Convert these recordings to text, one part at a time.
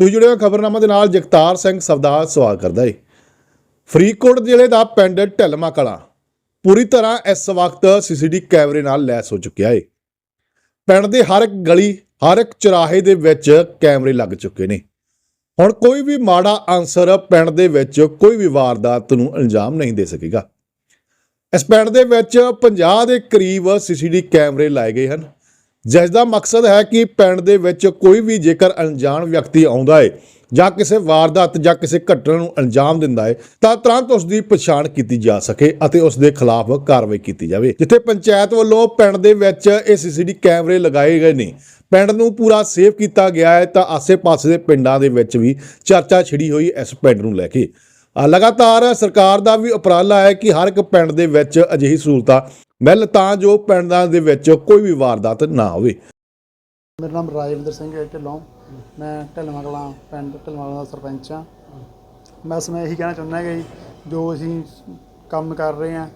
ਤੁਸੀਂ ਜੁੜੇ ਹੋ ਖਬਰਨਾਮਾ ਦੇ ਨਾਲ, ਜਗਤਾਰ ਸਿੰਘ ਸਵਦਾਰ ਸਵਾਲ ਕਰਦਾ ਏ। ਫਰੀਦਕੋਟ ਜ਼ਿਲ੍ਹੇ ਦਾ ਪਿੰਡ ਢਿਲਮਾ ਕਲਾਂ ਪੂਰੀ ਤਰ੍ਹਾਂ ਇਸ ਵਕਤ ਸੀਸੀਟੀ ਕੈਮਰੇ ਨਾਲ ਲੈਸ ਹੋ ਚੁੱਕਿਆ ਏ। ਪਿੰਡ ਦੇ ਹਰ ਇੱਕ ਗਲੀ, ਹਰ ਇੱਕ ਚੁਰਾਹੇ ਦੇ ਵਿੱਚ ਕੈਮਰੇ ਲੱਗ ਚੁੱਕੇ ਨੇ। ਹੁਣ ਕੋਈ ਵੀ ਮਾੜਾ ਅਨਸਰ ਪਿੰਡ ਦੇ ਵਿੱਚ ਕੋਈ ਵੀ ਵਾਰਦਾਤ ਨੂੰ ਅੰਜਾਮ ਨਹੀਂ ਦੇ ਸਕੇਗਾ। ਇਸ ਪਿੰਡ ਦੇ ਵਿੱਚ 50 ਦੇ ਕਰੀਬ ਸੀਸੀਟੀ ਕੈਮਰੇ ਲਾਏ ਗਏ ਹਨ। ਜਿਸ ਦਾ ਮਕਸਦ ਹੈ ਕਿ ਪਿੰਡ ਦੇ ਵਿੱਚ ਕੋਈ ਵੀ ਜੇਕਰ ਅਣਜਾਣ ਵਿਅਕਤੀ ਆਉਂਦਾ ਹੈ ਜਾਂ ਕਿਸੇ ਵਾਰਦਾਤ ਜਾਂ ਕਿਸੇ ਘਟਨਾ ਨੂੰ ਅੰਜਾਮ ਦਿੰਦਾ ਹੈ ਤਾਂ ਤੁਰੰਤ ਉਸ ਦੀ ਪਛਾਣ ਕੀਤੀ ਜਾ ਸਕੇ ਅਤੇ ਉਸ ਦੇ ਖਿਲਾਫ ਕਾਰਵਾਈ ਕੀਤੀ ਜਾਵੇ। ਜਿੱਥੇ ਪੰਚਾਇਤ ਵੱਲੋਂ ਪਿੰਡ ਦੇ ਵਿੱਚ ਇਹ ਸੀਸੀਟੀ ਕੈਮਰੇ ਲਗਾਏ ਗਏ ਨੇ। ਪਿੰਡ ਨੂੰ ਪੂਰਾ ਸੇਫ ਕੀਤਾ ਗਿਆ ਹੈ ਤਾਂ ਆਸੇ-ਪਾਸੇ ਦੇ ਪਿੰਡਾਂ ਦੇ ਵਿੱਚ ਵੀ ਚਰਚਾ ਛਿੜੀ ਹੋਈ ਇਸ ਪਿੰਡ ਨੂੰ ਲੈ ਕੇ। ਲਗਾਤਾਰ ਸਰਕਾਰ ਦਾ ਵੀ ਉਪਰਾਲਾ ਹੈ ਕਿ ਹਰ ਇੱਕ ਪਿੰਡ ਦੇ ਵਿੱਚ ਅਜਿਹੀ ਸਹੂਲਤਾਂ ਮਿਲ ਤਾਂ ਜੋ ਪਿੰਡਾਂ ਦੇ ਵਿੱਚ ਕੋਈ ਵੀ ਵਾਰਦਾਤ ਨਾ ਹੋਵੇ। ਮੇਰਾ ਨਾਮ ਰਾਜਵਿੰਦਰ ਸਿੰਘ ਹੈ, ਢਿੱਲੋਂ। ਮੈਂ ਢਿੱਲਵਾਂ ਕਲਾਂ ਪਿੰਡ ਢਿੱਲਵਾਂ ਦਾ ਸਰਪੰਚ ਹਾਂ। ਮੈਂ ਇਸ ਮੈਂ ਇਹੀ ਕਹਿਣਾ ਚਾਹੁੰਦਾ ਕਿ ਜੋ ਅਸੀਂ ਕੰਮ ਕਰ ਰਹੇ ਹਾਂ,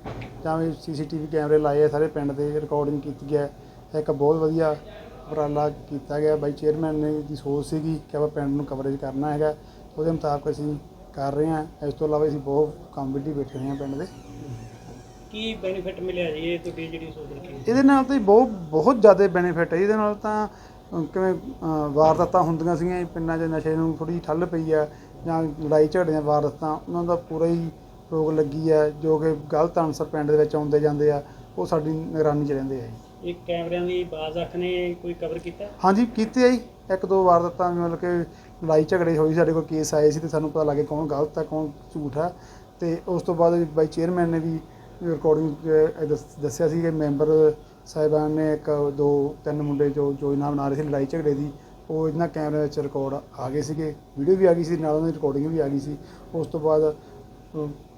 ਜਾਂ ਵੀ ਸੀਸੀਟੀਵੀ ਕੈਮਰੇ ਲਾਏ ਆ, ਸਾਰੇ ਪਿੰਡ ਦੇ ਰਿਕਾਰਡਿੰਗ ਕੀਤੀ ਹੈ। ਇੱਕ ਬਹੁਤ ਵਧੀਆ ਉਪਰਾਲਾ ਕੀਤਾ ਗਿਆ। ਬਾਈ ਚੇਅਰਮੈਨ ਨੇ ਦੀ ਸੋਚ ਸੀਗੀ ਕਿ ਆਪਾਂ ਪਿੰਡ ਨੂੰ ਕਵਰੇਜ ਕਰਨਾ ਹੈਗਾ। ਉਹਦੇ ਮੁਤਾਬਕ ਅਸੀਂ ਕਰ ਰਹੇ ਹਾਂ। ਇਸ ਤੋਂ ਇਲਾਵਾ ਅਸੀਂ ਬਹੁਤ ਕੰਮ ਵੀ ਬੈਠੇ ਹੋਏ ਹਾਂ ਪਿੰਡ ਦੇ। ਕੀ ਬੈਨੀਫਿਟ ਮਿਲਿਆ ਜੀ? ਇਹ ਤੁਹਾਡੀ ਜਿਹੜੀ ਸੋਚ ਰੱਖੀ ਇਹਦੇ ਨਾਲ ਤਾਂ ਜੀ ਬਹੁਤ ਬਹੁਤ ਜ਼ਿਆਦਾ ਬੈਨੀਫਿਟ ਹੈ ਇਹਦੇ ਨਾਲ ਤਾਂ ਕਿਵੇਂ ਵਾਰਦਾਤਾਂ ਹੁੰਦੀਆਂ ਸੀਗੀਆਂ ਜੀ, ਪਿੰਡਾਂ 'ਚ ਨਸ਼ੇ ਨੂੰ ਥੋੜੀ ਠੱਲ ਪਈ ਆ ਜਾਂ ਲੜਾਈ ਝਗੜਿਆਂ ਵਾਰਦਾਤਾਂ ਉਹਨਾਂ ਦਾ ਪੂਰਾ ਹੀ ਰੋਕ ਲੱਗੀ ਆ ਜੋ ਕਿ ਗਲਤ ਅਨਸਰ ਪਿੰਡ ਦੇ ਵਿੱਚ ਆਉਂਦੇ ਜਾਂਦੇ ਆ ਉਹ ਸਾਡੀ ਨਿਗਰਾਨੀ 'ਚ ਰਹਿੰਦੇ ਆ ਜੀ। ਇਹ ਕੈਮਰਿਆਂ ਦੀ ਬਾਜ਼ ਅੱਖ ਨੇ ਕੋਈ ਕਵਰ ਕੀਤਾ? ਹਾਂਜੀ ਕੀਤੇ ਆ ਜੀ। ਇੱਕ ਦੋ ਵਾਰਦਾਤਾਂ ਮਤਲਬ ਕਿ ਲੜਾਈ ਝਗੜੇ ਹੋਈ ਸਾਡੇ ਕੋਲ ਕੇਸ ਆਏ ਸੀ ਤੇ ਸਾਨੂੰ ਪਤਾ ਲੱਗੇ ਕੌਣ ਗਲਤ ਆ ਕੌਣ ਝੂਠ ਆ ਤੇ ਉਸ ਤੋਂ ਬਾਅਦ ਬਾਈ ਚੇਅਰਮੈਨ ਨੇ ਵੀ ਰਿਕਾਰਡਿੰਗ ਦੱਸਿਆ ਸੀ ਕਿ ਮੈਂਬਰ ਸਾਹਿਬਾਨ ਨੇ ਇੱਕ ਦੋ ਤਿੰਨ ਮੁੰਡੇ ਜੋ ਯੋਜਨਾ ਬਣਾ ਰਹੇ ਸੀ ਲੜਾਈ ਝਗੜੇ ਦੀ ਉਹ ਇਹਨਾਂ ਕੈਮਰੇ ਵਿੱਚ ਰਿਕਾਰਡ ਆ ਗਏ ਸੀਗੇ। ਵੀਡੀਓ ਵੀ ਆ ਗਈ ਸੀ ਨਾਲ ਉਹਨਾਂ ਦੀ ਰਿਕਾਰਡਿੰਗ ਵੀ ਆ ਗਈ ਸੀ। ਉਸ ਤੋਂ ਬਾਅਦ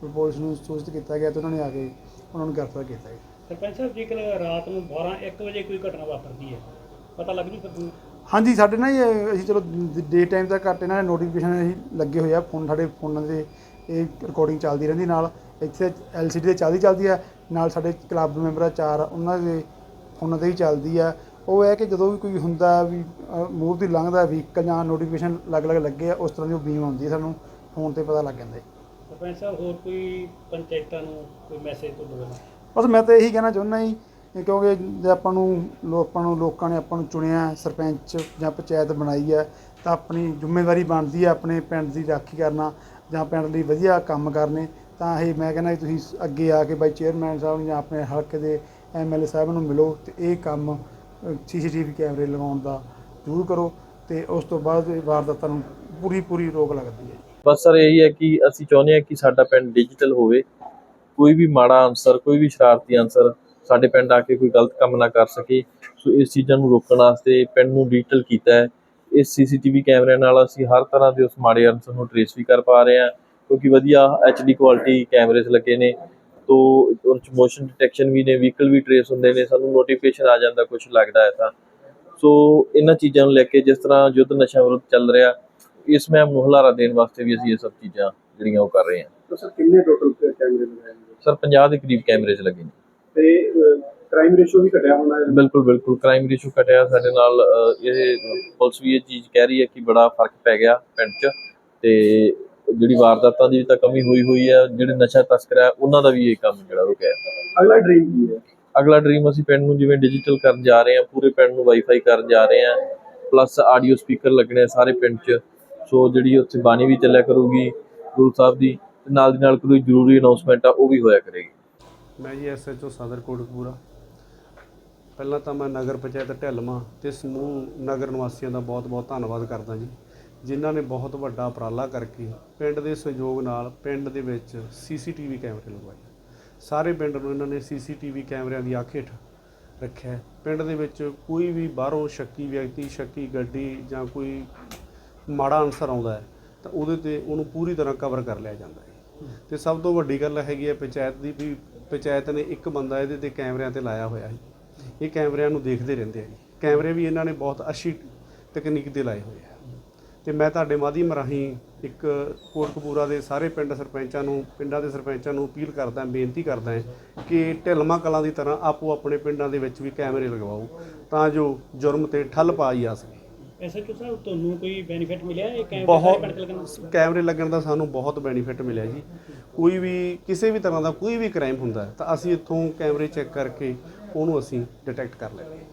ਪੁਲਿਸ ਨੂੰ ਸੂਚਿਤ ਕੀਤਾ ਗਿਆ ਤੇ ਉਹਨਾਂ ਨੇ ਆ ਕੇ ਉਹਨਾਂ ਨੂੰ ਗ੍ਰਿਫਤਾਰ ਕੀਤਾ ਗਿਆ ਸਰਪੰਚ ਸਾਹਿਬ ਜੇਕਰ ਰਾਤ ਨੂੰ 12 1 ਵਜੇ ਕੋਈ ਘਟਨਾ ਵਾਪਰਦੀ ਹੈ ਪਤਾ ਲੱਗ ਜੂ ਫਿਰ ਤੁਹਾਨੂੰ? ਹਾਂਜੀ ਸਾਡੇ ਨਾਲ ਇਹ ਅਸੀਂ ਚਲੋ ਡੇ ਟਾਈਮ ਦਾ ਘੱਟ ਇਹਨਾਂ ਦੇ ਨੋਟੀਫਿਕੇਸ਼ਨ ਅਸੀਂ ਲੱਗੇ ਹੋਏ ਆ ਫੋਨ ਸਾਡੇ ਫੋਨਾਂ ਦੇ ਇਹ ਰਿਕਾਰਡਿੰਗ ਚੱਲਦੀ ਰਹਿੰਦੀ ਨਾਲ। ਇੱਥੇ ਐਲਸੀਡੀ ਤੇ ਚੱਲਦੀ ਚੱਲਦੀ ਆ ਨਾਲ ਸਾਡੇ ਕਲੱਬ ਮੈਂਬਰ ਆ ਚਾਰ ਉਹਨਾਂ ਦੇ ਫੋਨਾਂ ਤੇ ਹੀ ਚੱਲਦੀ ਆ। ਉਹ ਹੈ ਕਿ ਜਦੋਂ ਵੀ ਕੋਈ ਹੁੰਦਾ ਵੀ ਮੂਹਰ ਦੀ ਲੰਘਦਾ ਵਹੀਕਲ ਜਾਂ ਨੋਟੀਫਿਕੇਸ਼ਨ ਅਲੱਗ-ਅਲੱਗ ਲੱਗੇ ਆ ਉਸ ਤਰ੍ਹਾਂ ਦੀ ਉਹ ਬੀਮ ਆਉਂਦੀ ਹੈ ਸਾਨੂੰ ਫੋਨ ਤੇ ਪਤਾ ਲੱਗ ਜਾਂਦਾ ਹੈ। ਸਰਪੰਚ ਸਾਹਿਬ ਹੋਰ ਕੋਈ ਪੰਚਾਇਤਾਂ ਨੂੰ ਕੋਈ ਮੈਸੇਜ ਤੋਂ ਬੋਲਣਾ ਬਸ ਮੈਂ ਤਾਂ ਇਹੀ ਕਹਿਣਾ ਚਾਹੁੰਦਾ ਜੀ ਕਿਉਂਕਿ ਜੇ ਆਪਾਂ ਨੂੰ ਲੋਕਾਂ ਨੂੰ ਲੋਕਾਂ ਨੇ ਆਪਾਂ ਨੂੰ ਚੁਣਿਆ ਸਰਪੰਚ ਜਾਂ ਪੰਚਾਇਤ ਬਣਾਈ ਹੈ ਤਾਂ ਆਪਣੀ ਜ਼ਿੰਮੇਵਾਰੀ ਬਣਦੀ ਹੈ ਆਪਣੇ ਪਿੰਡ ਦੀ ਰਾਖੀ ਕਰਨਾ ਜਾਂ ਪਿੰਡ ਲਈ ਵਧੀਆ ਕੰਮ ਕਰਨੇ। ਤਾਂ ਇਹ ਮੈਂ ਕਹਿੰਦਾ ਕਿ ਤੁਸੀਂ ਅੱਗੇ ਆ ਕੇ ਬਾਈ ਚੇਅਰਮੈਨ ਸਾਹਿਬ ਨੂੰ ਜਾਂ ਆਪਣੇ ਹਲਕੇ ਦੇ ਐਮਐਲਏ ਸਾਹਿਬ ਨੂੰ ਮਿਲੋ ਤੇ ਇਹ ਕੰਮ ਸੀਸੀਟੀਵੀ ਕੈਮਰੇ ਲਗਾਉਣ ਦਾ ਜ਼ਰੂਰ ਕਰੋ ਤੇ ਉਸ ਤੋਂ ਬਾਅਦ ਇਹ ਵਾਰਦਾਤਾਂ ਨੂੰ ਪੂਰੀ ਪੂਰੀ ਰੋਕ ਲੱਗਦੀ ਹੈ ਬਸ ਸਰ ਇਹੀ ਹੈ ਕਿ ਅਸੀਂ ਚਾਹੁੰਦੇ ਹਾਂ ਕਿ ਸਾਡਾ ਪਿੰਡ ਡਿਜੀਟਲ ਹੋਵੇ, ਕੋਈ ਵੀ ਮਾੜਾ ਅਨਸਰ, ਕੋਈ ਵੀ ਸ਼ਰਾਰਤੀ ਅਨਸਰ ਸਾਡੇ ਪਿੰਡ ਆ ਕੇ ਕੋਈ ਗਲਤ ਕੰਮ ਨਾ ਕਰ ਸਕੇ। ਸੋ ਇਸ ਚੀਜ਼ਾਂ ਨੂੰ ਰੋਕਣ ਵਾਸਤੇ ਪਿੰਡ ਨੂੰ ਡਿਜੀਟਲ ਕੀਤਾ ਹੈ। ਇਸ ਸੀਸੀਟੀਵੀ ਕੈਮਰਿਆਂ ਨਾਲ ਅਸੀਂ ਹਰ ਤਰ੍ਹਾਂ ਦੇ ਉਸ ਮਾੜੇ ਅਨਸਰ ਨੂੰ ਟ੍ਰੇਸ ਵੀ ਕਰ ਪਾ ਰਹੇ ਹਾਂ। ਕਿਉਂਕਿ ਵਧੀਆ ਐਚਡੀ ਕੁਆਲਿਟੀ ਕੈਮਰੇਸ ਲੱਗੇ ਨੇ ਤੋ ਉਹ 'ਚ ਮੋਸ਼ਨ ਡਿਟੈਕਸ਼ਨ ਵੀ ਨੇ ਵਹੀਕਲ ਵੀ ਟ੍ਰੇਸ ਹੁੰਦੇ ਨੇ ਸਾਨੂੰ ਨੋਟੀਫਿਕੇਸ਼ਨ ਆ ਜਾਂਦਾ ਕੁਝ ਲੱਗਦਾ ਹੈ ਤਾਂ। ਸੋ ਇਹਨਾਂ ਚੀਜ਼ਾਂ ਨੂੰ ਲੈ ਕੇ ਜਿਸ ਤਰ੍ਹਾਂ ਯੁੱਧ ਨਸ਼ਾ ਵਿਰੁੱਧ ਚੱਲ ਰਿਹਾ ਇਸ ਮੁਹਿੰਮ ਨੂੰ ਹੁਲਾਰਾ ਦੇਣ ਵਾਸਤੇ ਵੀ ਅਸੀਂ ਇਹ ਸਭ ਚੀਜ਼ਾਂ ਜਿਹੜੀਆਂ ਉਹ ਕਰ ਰਹੇ ਹਾਂ। ਸਰ ਕਿੰਨੇ ਟੋਟਲ ਕੈਮਰੇ ਲਗਾਏ ਨੇ? ਸਰ 50 ਦੇ ਕਰੀਬ ਕੈਮਰੇਜ਼ ਲੱਗੇ ਨੇ। ਤੇ ਕ੍ਰਾਈਮ ਰੇਸ਼ੋ ਵੀ ਘਟਿਆ ਹੋਣਾ ਹੈ? ਬਿਲਕੁਲ ਬਿਲਕੁਲ ਕ੍ਰਾਈਮ ਰੇਸ਼ੋ ਘਟਿਆ ਸਾਡੇ ਨਾਲ ਇਹ ਪੁਲਿਸ ਵੀ ਇਹ ਚੀਜ਼ ਕਹਿ ਰਹੀ ਹੈ ਕਿ ਬੜਾ ਫ਼ਰਕ ਪੈ ਗਿਆ ਪਿੰਡ 'ਚ ਤੇ ਜਿਹੜੀ ਵਾਰਦਾਤਾਂ ਦੀ ਤਾਂ ਕਮੀ ਹੋਈ ਹੋਈ ਹੈ ਜਿਹੜੇ ਨਸ਼ਾ ਤਸਕਰ ਹੈ ਉਹਨਾਂ ਦਾ ਵੀ ਇਹ ਕੰਮ ਜਿਹੜਾ ਗਿਆ ਅਗਲਾ ਡ੍ਰੀਮ ਕੀ ਹੈ? ਅਗਲਾ ਡ੍ਰੀਮ ਅਸੀਂ ਪਿੰਡ ਨੂੰ ਜਿਵੇਂ ਡਿਜੀਟਲ ਕਰਨ ਜਾ ਰਹੇ ਹਾਂ ਪੂਰੇ ਪਿੰਡ ਨੂੰ ਵਾਈਫਾਈ ਕਰਨ ਜਾ ਰਹੇ ਹਾਂ ਪਲੱਸ ਆਡੀਓ ਸਪੀਕਰ ਲੱਗਣੇ ਆ ਸਾਰੇ ਪਿੰਡ 'ਚ। ਸੋ ਜਿਹੜੀ ਉੱਥੇ ਬਾਣੀ ਵੀ ਚੱਲਿਆ ਕਰੂਗੀ ਗੁਰੂ ਸਾਹਿਬ ਦੀ ਤੇ ਨਾਲ ਦੀ ਨਾਲ ਕੋਈ ਜ਼ਰੂਰੀ ਅਨਾਉਂਸਮੈਂਟ ਆ ਉਹ ਵੀ ਹੋਇਆ ਕਰੇਗੀ। ਮੈਂ ਜੀ ਐਸਐਚਓ ਸਦਰ ਕੋਟਕਪੂਰਾ। ਪਹਿਲਾਂ ਤਾਂ ਮੈਂ ਨਗਰ ਪੰਚਾਇਤ ਢਿੱਲਵਾਂ ਤੇ ਸਮੂਹ ਨਗਰ ਨਿਵਾਸੀਆਂ ਦਾ ਬਹੁਤ-ਬਹੁਤ ਧੰਨਵਾਦ ਕਰਦਾ ਜੀ। ਜਿਨ੍ਹਾਂ ਨੇ ਬਹੁਤ ਵੱਡਾ ਉਪਰਾਲਾ ਕਰਕੇ ਪਿੰਡ ਦੇ ਸਹਿਯੋਗ ਨਾਲ ਪਿੰਡ ਦੇ ਵਿੱਚ ਸੀਸੀਟੀਵੀ ਕੈਮਰੇ ਲਗਵਾਏ ਸਾਰੇ ਪਿੰਡ ਨੂੰ ਇਹਨਾਂ ਨੇ ਸੀਸੀਟੀਵੀ ਕੈਮਰਿਆਂ ਦੀ ਅੱਖ ਹੇਠ ਰੱਖਿਆ ਪਿੰਡ ਦੇ ਵਿੱਚ ਕੋਈ ਵੀ ਬਾਹਰੋਂ ਸ਼ੱਕੀ ਵਿਅਕਤੀ, ਸ਼ੱਕੀ ਗੱਡੀ ਜਾਂ ਕੋਈ ਮਾੜਾ ਅਨਸਰ ਆਉਂਦਾ ਹੈ, ਤਾਂ ਉਹਦੇ ਤੇ ਉਹਨੂੰ ਪੂਰੀ ਤਰ੍ਹਾਂ ਕਵਰ ਕਰ ਲਿਆ ਜਾਂਦਾ ਹੈ। ਤੇ ਸਭ ਤੋਂ ਵੱਡੀ ਗੱਲ ਹੈਗੀ ਹੈ, ਪੰਚਾਇਤ ਦੀ ਵੀ ਪੰਚਾਇਤ ਨੇ ਇੱਕ ਬੰਦਾ ਇਹਦੇ ਤੇ ਕੈਮਰਿਆਂ ਤੇ ਲਾਇਆ ਹੋਇਆ ਹੈ ਇਹ ਕੈਮਰਿਆਂ ਨੂੰ ਦੇਖਦੇ ਰਹਿੰਦੇ ਆ ਜੀ। ਕੈਮਰੇ ਵੀ ਇਹਨਾਂ ਨੇ ਬਹੁਤ ਅੱਛੀ ਤਕਨੀਕ ਦੇ ਲਾਏ ਹੋਏ ਆ। ਤੇ ਮੈਂ ਤੁਹਾਡੇ ਮਾਧਿਅਮ ਰਾਹੀਂ ਇੱਕ ਕੋਟਕਪੂਰਾ ਦੇ ਸਾਰੇ ਪਿੰਡ ਸਰਪੰਚਾਂ ਨੂੰ ਪਿੰਡਾਂ ਦੇ ਸਰਪੰਚਾਂ ਨੂੰ ਅਪੀਲ ਕਰਦਾ ਬੇਨਤੀ ਕਰਦਾ ਕਿ ਢਿਲਮਾ ਕਲਾਂ ਦੀ ਤਰ੍ਹਾਂ ਆਪੋ ਆਪਣੇ ਪਿੰਡਾਂ ਦੇ ਵਿੱਚ ਵੀ ਕੈਮਰੇ ਲਗਵਾਓ ਤਾਂ ਜੋ ਜੁਰਮ ਤੇ ਠੱਲ ਪਾਈ ਜਾ ਸਕੇ। ਐਸਐਚਓ ਸਾਹਿਬ ਤੁਹਾਨੂੰ ਕੋਈ ਬੈਨੀਫਿਟ ਮਿਲਿਆ ਇਹ ਕੈਮਰੇ? ਕੈਮਰੇ ਲੱਗਣ ਦਾ ਸਾਨੂੰ ਬਹੁਤ ਬੈਨੀਫਿਟ ਮਿਲਿਆ ਜੀ। ਕੋਈ ਵੀ ਕਿਸੇ ਵੀ ਤਰ੍ਹਾਂ ਦਾ ਕੋਈ ਵੀ ਕ੍ਰਾਈਮ ਹੁੰਦਾ ਤਾਂ ਅਸੀਂ ਇੱਥੋਂ ਕੈਮਰੇ ਚੈੱਕ ਕਰਕੇ ਉਹਨੂੰ ਅਸੀਂ ਡਿਟੈਕਟ ਕਰ ਲੈਂਦੇ ਹਾਂ।